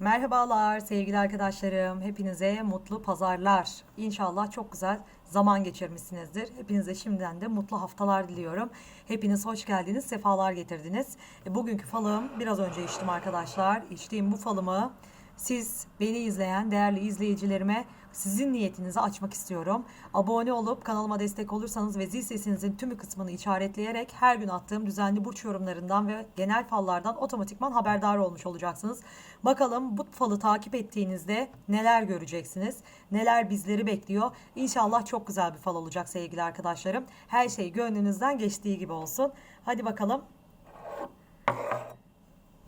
Merhabalar sevgili arkadaşlarım. Hepinize mutlu pazarlar. İnşallah çok güzel zaman geçirmişsinizdir. Hepinize şimdiden de mutlu haftalar diliyorum. Hepiniz hoş geldiniz, sefalar getirdiniz. E, Bugünkü falım biraz önce içtim arkadaşlar. İçtiğim bu falımı siz beni izleyen değerli izleyicilerime sizin niyetinizi açmak istiyorum. Abone olup kanalıma destek olursanız ve zil sesinizin tümü kısmını işaretleyerek her gün attığım düzenli burç yorumlarından ve genel fallardan otomatikman haberdar olmuş olacaksınız. Bakalım bu falı takip ettiğinizde neler göreceksiniz? Neler bizleri bekliyor? İnşallah çok güzel bir fal olacak sevgili arkadaşlarım. Her şey gönlünüzden geçtiği gibi olsun. Hadi bakalım.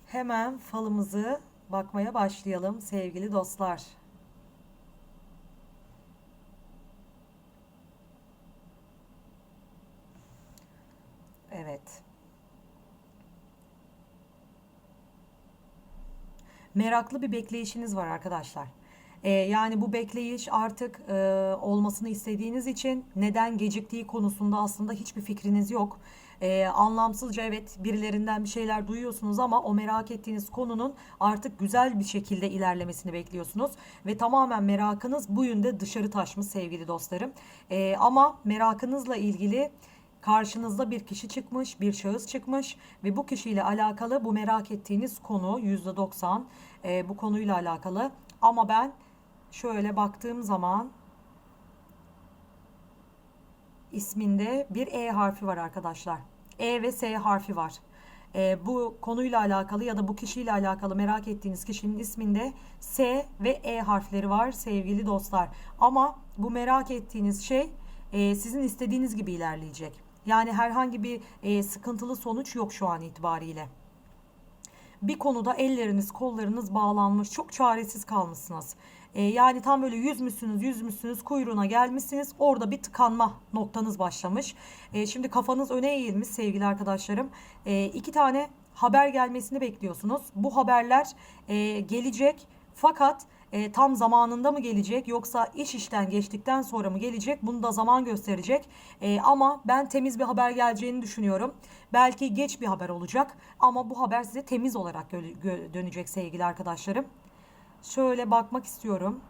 Hemen falımızı bakmaya başlayalım sevgili dostlar. Evet. Meraklı bir bekleyişiniz var arkadaşlar. Ee, yani bu bekleyiş artık e, olmasını istediğiniz için neden geciktiği konusunda aslında hiçbir fikriniz yok. Ee, anlamsızca evet birilerinden bir şeyler duyuyorsunuz ama o merak ettiğiniz konunun artık güzel bir şekilde ilerlemesini bekliyorsunuz. Ve tamamen merakınız bu yönde dışarı taşmış sevgili dostlarım. Ee, ama merakınızla ilgili karşınızda bir kişi çıkmış, bir şahıs çıkmış ve bu kişiyle alakalı bu merak ettiğiniz konu %90 e, bu konuyla alakalı. Ama ben şöyle baktığım zaman isminde bir E harfi var arkadaşlar. E ve S harfi var. E, bu konuyla alakalı ya da bu kişiyle alakalı merak ettiğiniz kişinin isminde S ve E harfleri var sevgili dostlar. Ama bu merak ettiğiniz şey e, sizin istediğiniz gibi ilerleyecek. Yani herhangi bir e, sıkıntılı sonuç yok şu an itibariyle. Bir konuda elleriniz, kollarınız bağlanmış, çok çaresiz kalmışsınız. E, yani tam böyle yüzmüşsünüz, yüzmüşsünüz, kuyruğuna gelmişsiniz. Orada bir tıkanma noktanız başlamış. E, şimdi kafanız öne eğilmiş sevgili arkadaşlarım. E, iki tane haber gelmesini bekliyorsunuz. Bu haberler e, gelecek fakat e, tam zamanında mı gelecek yoksa iş işten geçtikten sonra mı gelecek bunu da zaman gösterecek. E, ama ben temiz bir haber geleceğini düşünüyorum. Belki geç bir haber olacak ama bu haber size temiz olarak dönecek sevgili arkadaşlarım. Şöyle bakmak istiyorum.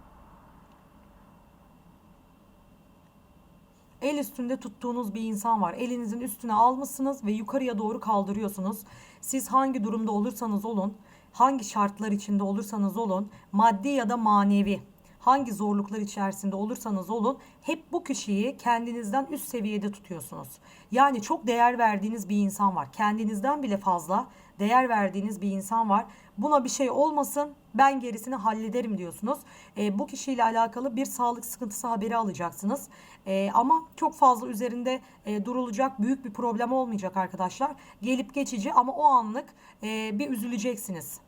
El üstünde tuttuğunuz bir insan var. Elinizin üstüne almışsınız ve yukarıya doğru kaldırıyorsunuz. Siz hangi durumda olursanız olun, hangi şartlar içinde olursanız olun, maddi ya da manevi, hangi zorluklar içerisinde olursanız olun, hep bu kişiyi kendinizden üst seviyede tutuyorsunuz. Yani çok değer verdiğiniz bir insan var. Kendinizden bile fazla değer verdiğiniz bir insan var. Buna bir şey olmasın ben gerisini hallederim diyorsunuz. E, bu kişiyle alakalı bir sağlık sıkıntısı haberi alacaksınız. E, ama çok fazla üzerinde e, durulacak büyük bir problem olmayacak arkadaşlar. Gelip geçici ama o anlık e, bir üzüleceksiniz.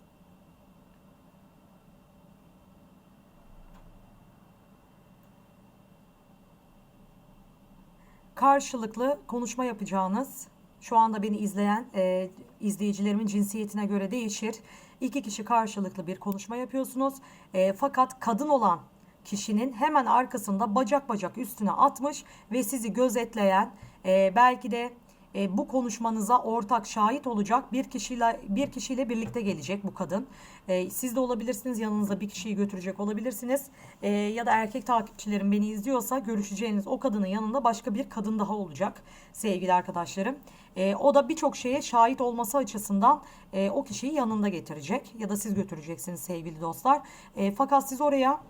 Karşılıklı konuşma yapacağınız, şu anda beni izleyen e, izleyicilerimin cinsiyetine göre değişir. İki kişi karşılıklı bir konuşma yapıyorsunuz. E, fakat kadın olan kişinin hemen arkasında bacak bacak üstüne atmış ve sizi gözetleyen, e, belki de e, bu konuşmanıza ortak şahit olacak bir kişiyle bir kişiyle birlikte gelecek bu kadın. E, siz de olabilirsiniz yanınızda bir kişiyi götürecek olabilirsiniz. E, ya da erkek takipçilerim beni izliyorsa görüşeceğiniz o kadının yanında başka bir kadın daha olacak sevgili arkadaşlarım. E, o da birçok şeye şahit olması açısından e, o kişiyi yanında getirecek ya da siz götüreceksiniz sevgili dostlar. E, fakat siz oraya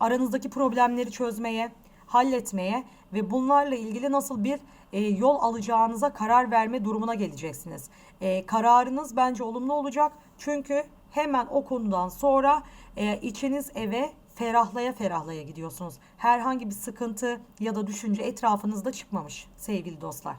aranızdaki problemleri çözmeye, halletmeye ve bunlarla ilgili nasıl bir e, yol alacağınıza karar verme durumuna geleceksiniz. E, kararınız bence olumlu olacak çünkü hemen o konudan sonra e, içiniz eve ferahlaya ferahlaya gidiyorsunuz. Herhangi bir sıkıntı ya da düşünce etrafınızda çıkmamış sevgili dostlar.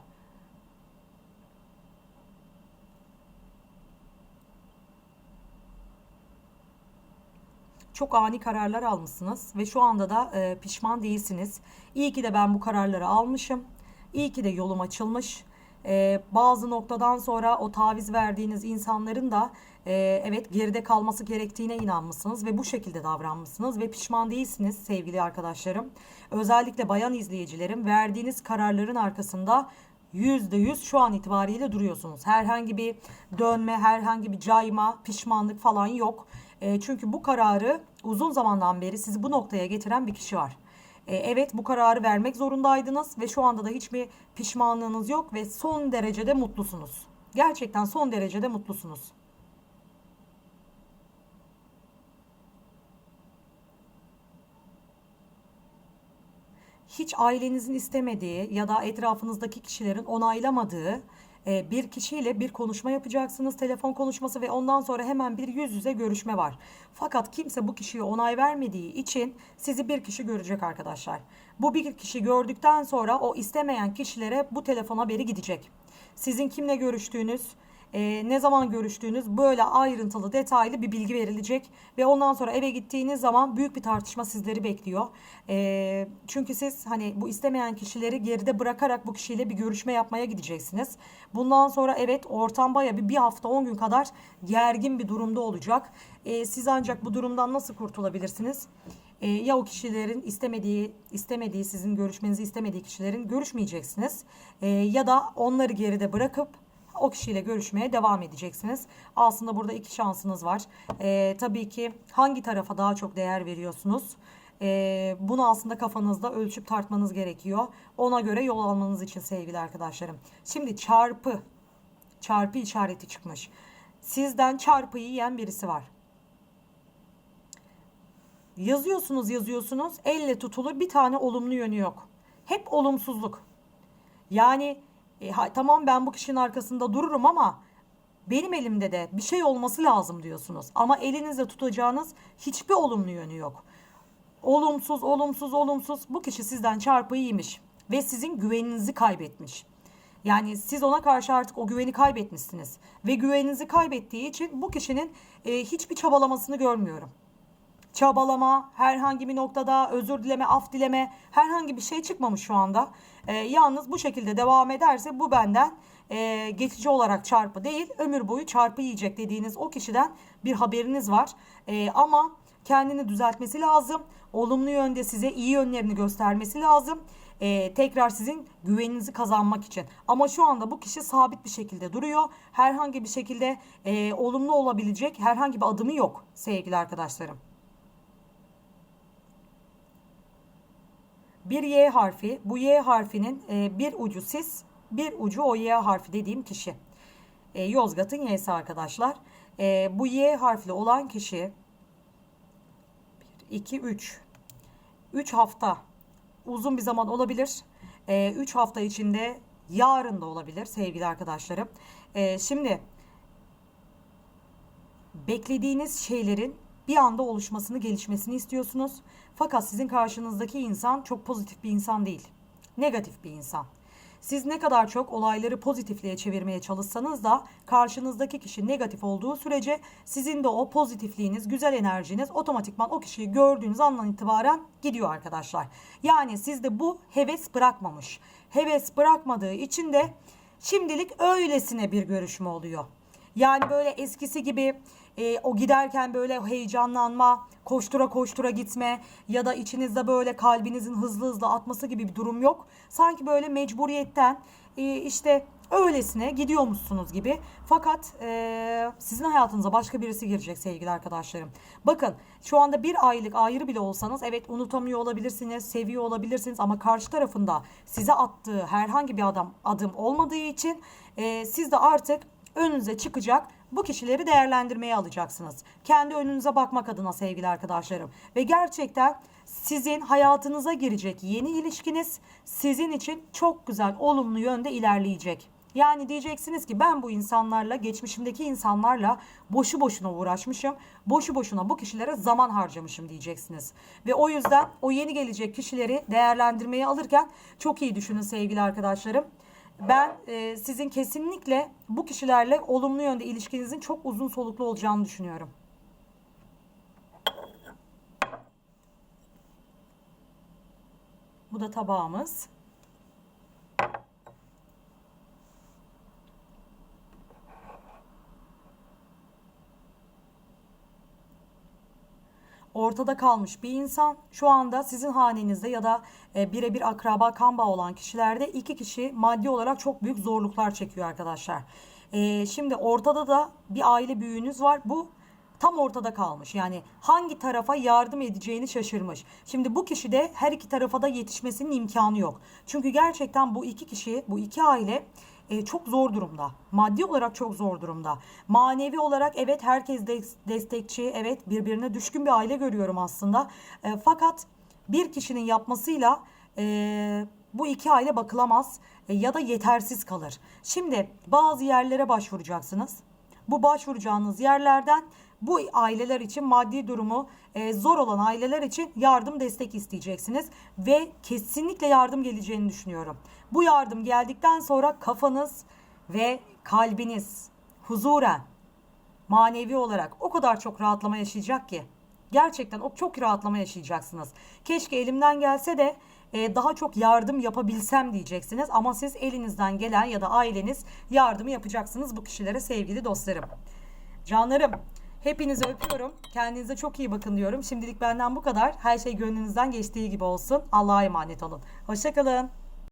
Çok ani kararlar almışsınız ve şu anda da e, pişman değilsiniz. İyi ki de ben bu kararları almışım. İyi ki de yolum açılmış. E, bazı noktadan sonra o taviz verdiğiniz insanların da e, evet geride kalması gerektiğine inanmışsınız ve bu şekilde davranmışsınız ve pişman değilsiniz sevgili arkadaşlarım. Özellikle bayan izleyicilerim verdiğiniz kararların arkasında %100 şu an itibariyle duruyorsunuz. Herhangi bir dönme, herhangi bir cayma, pişmanlık falan yok. E, çünkü bu kararı uzun zamandan beri sizi bu noktaya getiren bir kişi var. E, evet bu kararı vermek zorundaydınız ve şu anda da hiçbir pişmanlığınız yok ve son derecede mutlusunuz. Gerçekten son derecede mutlusunuz. hiç ailenizin istemediği ya da etrafınızdaki kişilerin onaylamadığı e, bir kişiyle bir konuşma yapacaksınız. Telefon konuşması ve ondan sonra hemen bir yüz yüze görüşme var. Fakat kimse bu kişiye onay vermediği için sizi bir kişi görecek arkadaşlar. Bu bir kişi gördükten sonra o istemeyen kişilere bu telefon haberi gidecek. Sizin kimle görüştüğünüz, e, ne zaman görüştüğünüz böyle ayrıntılı detaylı bir bilgi verilecek ve ondan sonra eve gittiğiniz zaman büyük bir tartışma sizleri bekliyor. E, çünkü siz hani bu istemeyen kişileri geride bırakarak bu kişiyle bir görüşme yapmaya gideceksiniz. Bundan sonra evet ortam baya bir, bir hafta 10 gün kadar gergin bir durumda olacak. E, siz ancak bu durumdan nasıl kurtulabilirsiniz? Ya o kişilerin istemediği istemediği sizin görüşmenizi istemediği kişilerin görüşmeyeceksiniz ya da onları geride bırakıp o kişiyle görüşmeye devam edeceksiniz. Aslında burada iki şansınız var. Ee, tabii ki hangi tarafa daha çok değer veriyorsunuz? Ee, bunu aslında kafanızda ölçüp tartmanız gerekiyor. Ona göre yol almanız için sevgili arkadaşlarım. Şimdi çarpı, çarpı işareti çıkmış. Sizden çarpıyı yiyen birisi var. Yazıyorsunuz yazıyorsunuz elle tutulur bir tane olumlu yönü yok. Hep olumsuzluk. Yani e, ha, tamam ben bu kişinin arkasında dururum ama benim elimde de bir şey olması lazım diyorsunuz. Ama elinizde tutacağınız hiçbir olumlu yönü yok. Olumsuz, olumsuz, olumsuz. Bu kişi sizden çarpı yemiş ve sizin güveninizi kaybetmiş. Yani siz ona karşı artık o güveni kaybetmişsiniz ve güveninizi kaybettiği için bu kişinin e, hiçbir çabalamasını görmüyorum çabalama, herhangi bir noktada özür dileme, af dileme herhangi bir şey çıkmamış şu anda. E, yalnız bu şekilde devam ederse bu benden e, geçici olarak çarpı değil ömür boyu çarpı yiyecek dediğiniz o kişiden bir haberiniz var. E, ama kendini düzeltmesi lazım. Olumlu yönde size iyi yönlerini göstermesi lazım. Ee, tekrar sizin güveninizi kazanmak için. Ama şu anda bu kişi sabit bir şekilde duruyor. Herhangi bir şekilde e, olumlu olabilecek herhangi bir adımı yok sevgili arkadaşlarım. Bir Y harfi. Bu Y harfinin e, bir ucu siz, bir ucu o Y harfi dediğim kişi. E, Yozgat'ın Y'si arkadaşlar. E, bu Y harfli olan kişi 1, 2, 3. 3 hafta uzun bir zaman olabilir. 3 hafta içinde yarın da olabilir sevgili arkadaşlarım. Şimdi beklediğiniz şeylerin bir anda oluşmasını, gelişmesini istiyorsunuz. Fakat sizin karşınızdaki insan çok pozitif bir insan değil. Negatif bir insan. Siz ne kadar çok olayları pozitifliğe çevirmeye çalışsanız da karşınızdaki kişi negatif olduğu sürece sizin de o pozitifliğiniz, güzel enerjiniz otomatikman o kişiyi gördüğünüz andan itibaren gidiyor arkadaşlar. Yani sizde bu heves bırakmamış. Heves bırakmadığı için de şimdilik öylesine bir görüşme oluyor. Yani böyle eskisi gibi e, o giderken böyle heyecanlanma, koştura koştura gitme ya da içinizde böyle kalbinizin hızlı hızlı atması gibi bir durum yok. Sanki böyle mecburiyetten e, işte öylesine gidiyormuşsunuz gibi. Fakat e, sizin hayatınıza başka birisi girecek sevgili arkadaşlarım. Bakın şu anda bir aylık ayrı bile olsanız evet unutamıyor olabilirsiniz, seviyor olabilirsiniz ama karşı tarafında size attığı herhangi bir adam adım olmadığı için e, siz de artık önünüze çıkacak bu kişileri değerlendirmeye alacaksınız. Kendi önünüze bakmak adına sevgili arkadaşlarım. Ve gerçekten sizin hayatınıza girecek yeni ilişkiniz sizin için çok güzel, olumlu yönde ilerleyecek. Yani diyeceksiniz ki ben bu insanlarla, geçmişimdeki insanlarla boşu boşuna uğraşmışım. Boşu boşuna bu kişilere zaman harcamışım diyeceksiniz. Ve o yüzden o yeni gelecek kişileri değerlendirmeye alırken çok iyi düşünün sevgili arkadaşlarım. Ben e, sizin kesinlikle bu kişilerle olumlu yönde ilişkinizin çok uzun soluklu olacağını düşünüyorum. Bu da tabağımız. Ortada kalmış bir insan. Şu anda sizin hanenizde ya da e, birebir akraba kan bağı olan kişilerde iki kişi maddi olarak çok büyük zorluklar çekiyor arkadaşlar. E, şimdi ortada da bir aile büyüğünüz var. Bu tam ortada kalmış. Yani hangi tarafa yardım edeceğini şaşırmış. Şimdi bu kişi de her iki tarafa da yetişmesinin imkanı yok. Çünkü gerçekten bu iki kişi, bu iki aile e, çok zor durumda. Maddi olarak çok zor durumda. Manevi olarak evet herkes de- destekçi, evet birbirine düşkün bir aile görüyorum aslında. E, fakat bir kişinin yapmasıyla e, bu iki aile bakılamaz e, ya da yetersiz kalır. Şimdi bazı yerlere başvuracaksınız. Bu başvuracağınız yerlerden bu aileler için maddi durumu e, zor olan aileler için yardım destek isteyeceksiniz ve kesinlikle yardım geleceğini düşünüyorum. Bu yardım geldikten sonra kafanız ve kalbiniz huzuren manevi olarak o kadar çok rahatlama yaşayacak ki gerçekten o çok rahatlama yaşayacaksınız. Keşke elimden gelse de e, daha çok yardım yapabilsem diyeceksiniz ama siz elinizden gelen ya da aileniz yardımı yapacaksınız bu kişilere sevgili dostlarım. Canlarım hepinizi öpüyorum. Kendinize çok iyi bakın diyorum. Şimdilik benden bu kadar. Her şey gönlünüzden geçtiği gibi olsun. Allah'a emanet olun. Hoşçakalın.